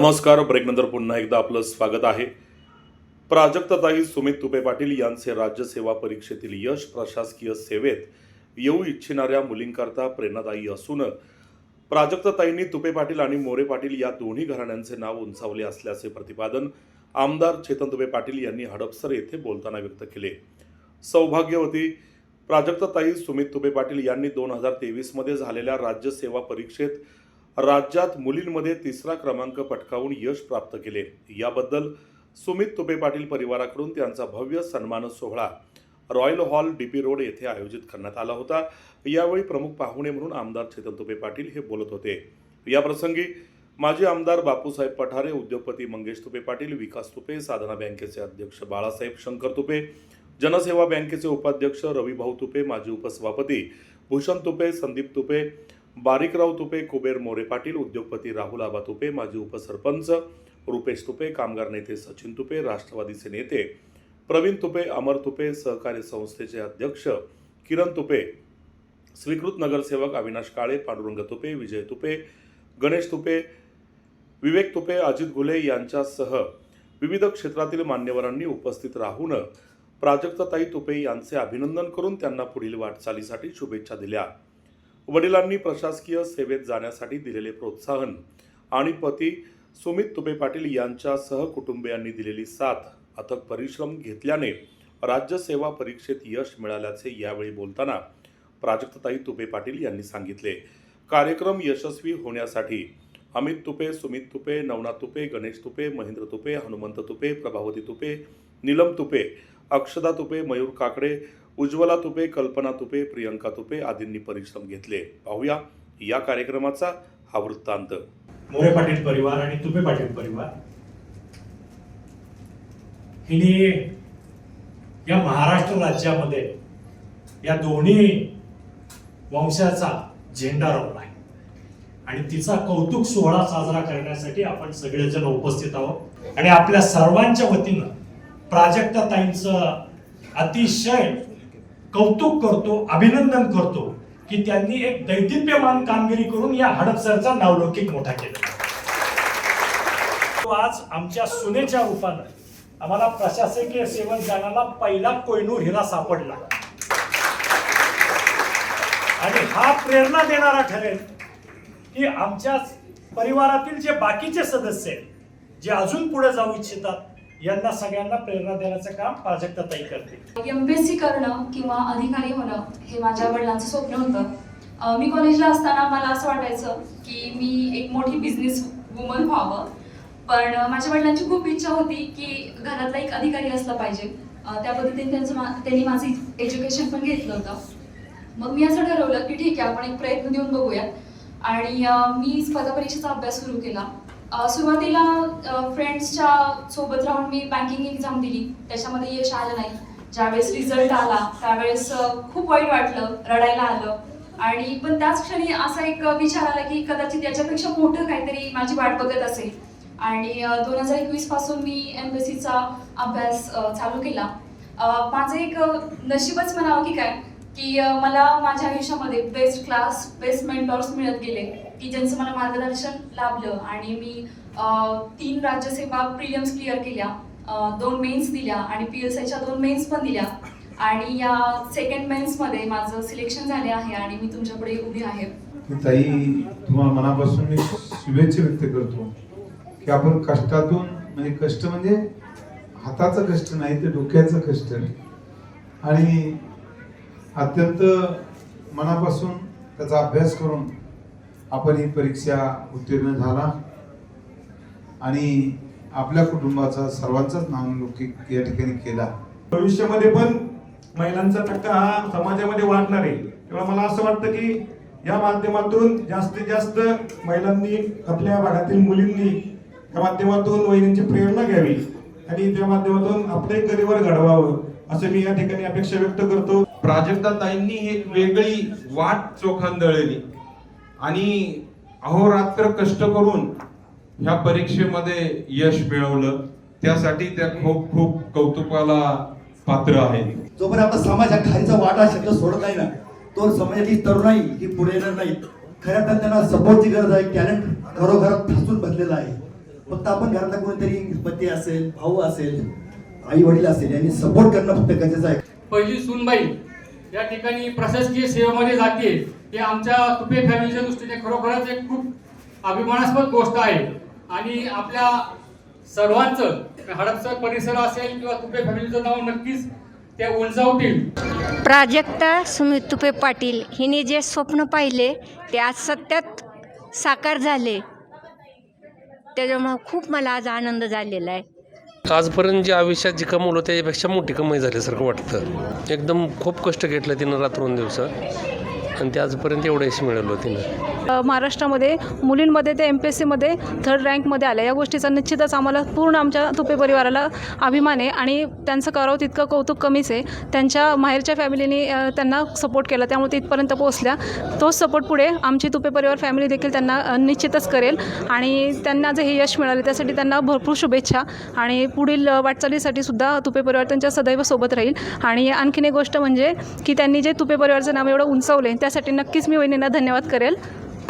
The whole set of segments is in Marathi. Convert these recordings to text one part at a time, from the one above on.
नमस्कार ब्रेकनंतर पुन्हा एकदा आपलं स्वागत आहे. प्राजक्तताई सुमित तुपे पाटील यांचे राज्यसेवा परीक्षेतील यश प्रशासकीय सेवेत येऊ इच्छिणाऱ्या मुलींकरता प्रेरणादायी असून प्राजक्तताईंनी तुपे पाटील आणि मोरे पाटील या दोन्ही घराण्यांचे नाव उंचावले असल्याचे प्रतिपादन आमदार चेतन तुपे पाटील यांनी हडपसर येथे बोलताना व्यक्त केले. सौभाग्यवती प्राजक्तताई सुमित तुपे पाटील यांनी दोन हजार तेवीसमध्ये झालेल्या राज्यसेवा परीक्षेत राज्यात मुलींमध्ये तिसरा क्रमांक पटकावून यश प्राप्त केले. याबद्दल सुमित तुपे पाटील परिवाराकडून त्यांचा भव्य सन्मान सोहळा royal hall D P road येथे आयोजित करण्यात आला होता. यावेळी प्रमुख पाहुणे म्हणून आमदार चेतन तुपे पाटील हे बोलत होते. याप्रसंगी माजी आमदार बापूसाहेब पठारे उद्योगपती मंगेश तुपे पाटील विकास तुपे साधना बँकेचे अध्यक्ष बाळासाहेब शंकर तुपे जनसेवा बँकेचे उपाध्यक्ष रविभाऊ तुपे माजी उपसभापती भूषण तुपे संदीप तुपे बारीकराव तुपे कुबेर मोरे पाटील उद्योगपती राहुल आबा तुपे माजी उपसरपंच रुपेश तुपे कामगार नेते सचिन तुपे राष्ट्रवादीचे नेते प्रवीण तुपे अमर तुपे सहकारी संस्थेचे अध्यक्ष किरण तुपे स्वीकृत नगरसेवक अविनाश काळे पांडुरंग तुपे विजय तुपे गणेश तुपे विवेक तुपे अजित घुले यांच्यासह विविध क्षेत्रातील मान्यवरांनी उपस्थित राहून प्राजक्तताई तुपे यांचे अभिनंदन करून त्यांना पुढील वाटचालीसाठी शुभेच्छा दिल्या. वडिलांनी प्रशासकीय सेवेत जाण्यासाठी दिलेले प्रोत्साहन आणि पती सुमित तुपे पाटील यांच्या सहकुटुंबियांनी दिलेली साथ अथक परिश्रम घेतल्याने राज्यसेवा परीक्षेत यश मिळाल्याचे यावेळी बोलताना प्राजक्तताई तुपे पाटील यांनी सांगितले. कार्यक्रम यशस्वी होण्यासाठी अमित तुपे सुमित तुपे नवनाथ तुपे गणेश तुपे महेंद्र तुपे हनुमंत तुपे प्रभावती तुपे नीलम तुपे अक्षदा तुपे मयूर काकडे उज्ज्वला तुपे कल्पना तुपे प्रियंका तुपे आदींनी परिश्रम घेतले. पाहूया या कार्यक्रमाचा हा वृत्तांत. मोरे पाटील परिवार आणि तुपे पाटील परिवार. हिने या महाराष्ट्र राज्यामध्ये या दोन्ही वंशाचा झेंडा रोवला आहे. आणि तिचा कौतुक सोहळा साजरा करण्यासाठी आपण सगळेजण उपस्थित आहोत. आणि आपल्या सर्वांच्या वतीनं प्राजक्ताताईंचं अतिशय कौतुक करतो अभिनंदन करतो की त्यांनी एक दैदिप्यमान कामगिरी करून या हडपसरचा नावलौकिक मोठा केला. तो आज आमच्या सुनेच्या रूपानं आम्हाला प्रशासकीय सेवन जाण्याला पहिला कोयनूर हिरा सापडला. आणि हा प्रेरणा देणारा ठरेल की आमच्या परिवारातील जे बाकीचे सदस्य आहेत जे अजून पुढे जाऊ इच्छितात यांना सगळ्यांना प्रेरणा देण्याचं काम प्राजक्ताताई करते. एमपीएससी करणं किंवा अधिकारी होणं हे माझ्या वडिलांचं स्वप्न होतं. मी कॉलेजला असताना मला असं वाटायचं की मी एक मोठी बिझनेस वुमन व्हावं. पण माझ्या वडिलांची खूप इच्छा होती की घरातला एक अधिकारी असला पाहिजे. त्या पद्धतीने त्यांचं मा- त्यांनी माझं एज्युकेशन पण घेतलं होतं. मग मी असं ठरवलं की ठीक आहे आपण एक प्रयत्न देऊन बघूया. आणि मी स्पर्धा परीक्षेचा अभ्यास सुरू केला. सुरुवातीला फ्रेंड्सच्या सोबत राहून मी बँकिंग एक्झाम दिली. त्याच्यामध्ये यश आलं नाही. ज्यावेळेस रिझल्ट आला त्यावेळेस खूप वाईट वाटलं रडायला आलं. आणि पण त्याच क्षणी असा एक विचार आला की कदाचित याच्यापेक्षा मोठं काहीतरी माझी वाट बघत असेल. आणि दोन हजार एकवीसपासून मी एम बी सीचा अभ्यास चालू केला. माझं एक नशीबच म्हणावं की काय की मला माझ्या आयुष्यामध्ये बेस्ट क्लास बेस्ट मेंटॉर्स मिळत गेले. की ज्यांचं मला मार्गदर्शन लाभलं आणि मी तीन राज्यसेवा प्रिलियम्स क्लिअर केल्या. दोन मेन्स दिल्या आणि पी एस आयच्या दोन मेन्स पण दिल्या. आणि या सेकंड मेन्समध्ये माझं सिलेक्शन झाले आहे आणि मी तुमच्यापुढे उभी आहे. ताई तुम्हाला मनापासून मी शुभेच्छा व्यक्त करतो. की आपण कष्टातून म्हणजे कष्ट म्हणजे हाताचं कष्ट नाही तर डोक्याचं कष्ट. आणि अत्यंत मनापासून त्याचा अभ्यास करून आपण ही परीक्षा उत्तीर्ण झाला. आणि आपल्या कुटुंबाचा सर्वांचाच नावलौकिक या ठिकाणी केला. भविष्यामध्ये पण महिलांचा टक्का हा समाजामध्ये वाढणार आहे. तेव्हा मला असं वाटतं की या माध्यमातून जास्तीत जास्त महिलांनी आपल्या भागातील मुलींनी या माध्यमातून वहिनींची प्रेरणा घ्यावी आणि त्या माध्यमातून आपले करिअर घडवावं असं मी या ठिकाणी अपेक्षा व्यक्त करतो. प्राजक्ताताईंनी एक वेगळी वाट चोखांदळली. आणि अहोरात्र कष्ट करून ह्या परीक्षेमध्ये यश मिळवलं. त्यासाठी त्या खूप खूप कौतुकाला पात्र आहेत जोपर्यंत आपला समाज हा खालीचा वाटा शब्द सोडत नाही ना तो समाजाची तरुणाई ही पुढे येणार नाही खऱ्या अर्थाने त्यांना सपोर्टची गरज आहे टॅलेंट घरोघरात ठासून बसलेला आहे. फक्त आपण घरातला कोणीतरी पती असेल भाऊ असेल आई वडील असेल यांनी सपोर्ट करणं फक्त गरजेचं आहे. पहिली सूनबाई या ठिकाणी प्रशासकीय सेवेमध्ये जाते हे आमच्या तुपे फॅमिलीच्या दृष्टीने खरोखरच एक खूप अभिमानास्पद गोष्ट आहे. आणि आपल्या सर्वांचं हडपसर परिसर असेल किंवा तुपे फॅमिलीचं नाव नक्कीच ते उंचावतील. प्राजक्ता सुमित तुपे पाटील हिने जे स्वप्न पाहिले ते आज सत्यात साकार झाले. त्याच्यामुळं खूप मला आज आनंद झालेला आहे. आजपर्यंत जे आयुष्यात जी कमवलं त्याच्यापेक्षा मोठी कमाई झाल्यासारखं वाटतं. एकदम खूप कष्ट घेतलं तिनं रात्रोन दिवसात आणि ते आजपर्यंत एवढं यश मिळवलं तिनं. महाराष्ट्रामध्ये मुलींमध्ये ते एम पी एस सीमध्ये थर्ड रँकमध्ये आल्या. या गोष्टीचा निश्चितच आम्हाला पूर्ण आमच्या तुपे परिवाराला अभिमान आहे आणि त्यांचं करावं तितकं कौतुक कमीच आहे. त्यांच्या माहेरच्या फॅमिलीने त्यांना सपोर्ट केला. त्यामुळे तिथपर्यंत पोहोचल्या. तोच सपोर्ट पुढे आमची तुपे परिवार फॅमिली देखील त्यांना निश्चितच करेल. आणि त्यांना जे हे यश मिळाले त्यासाठी त्यांना भरपूर शुभेच्छा. आणि पुढील वाटचालीसाठी सुद्धा तुपे परिवार त्यांच्या सदैव सोबत राहील. आणि आणखीन एक गोष्ट म्हणजे की त्यांनी जे तुपे परिवारचं नाव एवढं उंचवले त्यासाठी नक्कीच मी वहिनींना धन्यवाद करेल.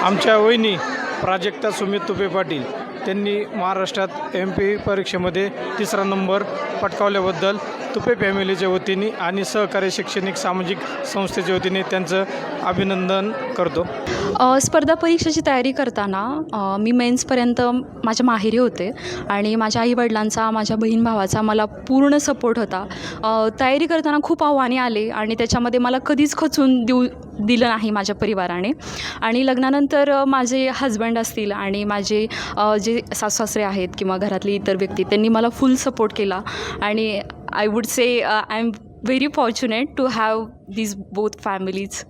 आमच्या वहिनी प्राजक्ता सुमित तुपे पाटील त्यांनी महाराष्ट्रात एम पी परीक्षेमध्ये तिसरा नंबर पटकावल्याबद्दल तुपे फॅमिलीच्या वतीने आणि सहकारी शैक्षणिक सामाजिक संस्थेच्या वतीने त्यांचं अभिनंदन करतो. स्पर्धा परीक्षेची तयारी करताना मी मेन्सपर्यंत माझ्या माहेरी होते आणि माझ्या आईवडिलांचा माझ्या बहीण भावाचा मला पूर्ण सपोर्ट होता. तयारी करताना खूप आव्हाने आले आणि त्याच्यामध्ये मला कधीच खचून देऊ दिलं नाही माझ्या परिवाराने. आणि लग्नानंतर माझे हजबंड असतील आणि माझे जे सासू सासरे आहेत किंवा घरातली इतर व्यक्ती त्यांनी मला फुल सपोर्ट केला. आणि I would say I am very fortunate to have these both families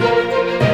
thank you.